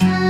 เ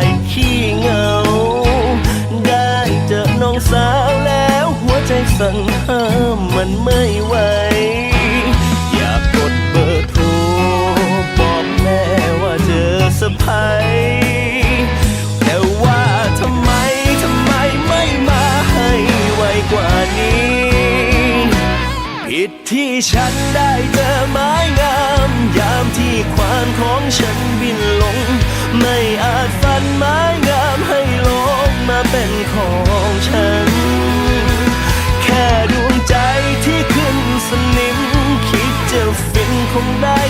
ย องสาวแล้วหัวใจสั่นห้ามมันไม่ไหว อยากกดเบอร์โทรบอกแม่ว่าเจอสะพายแต่ว่าทำไมทำไมไม่มาให้ไวกว่านี้ ผิดที่ฉันได้เจอไม้งาม ยามที่ควานของฉันบินลง ไม่อาจฝันไม้งา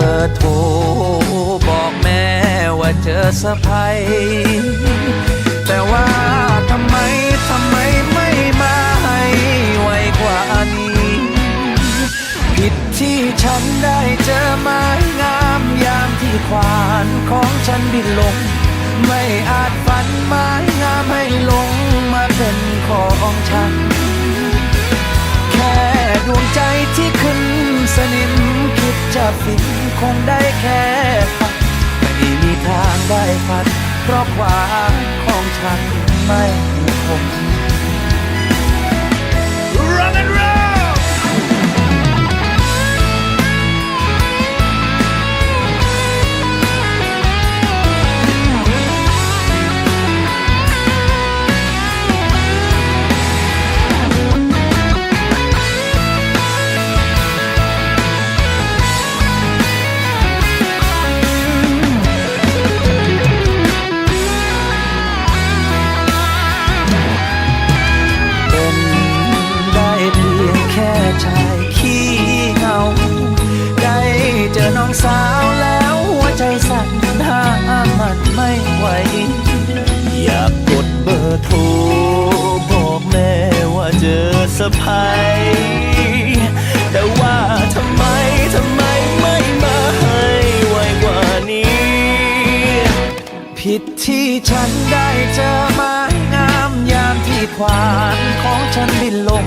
เบอร์โทรบอกแม่ว่าเจอสะพายแต่ว่าทำไมทำไมไม่มาให้ไวกว่านี้ ผิดที่ฉันได้เจอไม้งามยามที่ควานของฉันบินลง ไม่อาจฝันไม้งามให้ลงมาเป็นของฉัน ดวงใจที่ขึ้นสนิมคิดจะฟินคงได้แค่ฝันไม่มีทางได้ฝันเพราะความของฉันไม่คง สาวแล้วหัวใจสั่นห้ามมันไม่ไหว อยากกดเบอร์โทรบอกแม่ว่าเจอสะพายแต่ว่าทำไมทำไมไม่มาให้ไวกว่านี้ ผิดที่ฉันได้เจอไม้งามยามที่ควานของฉันบินลง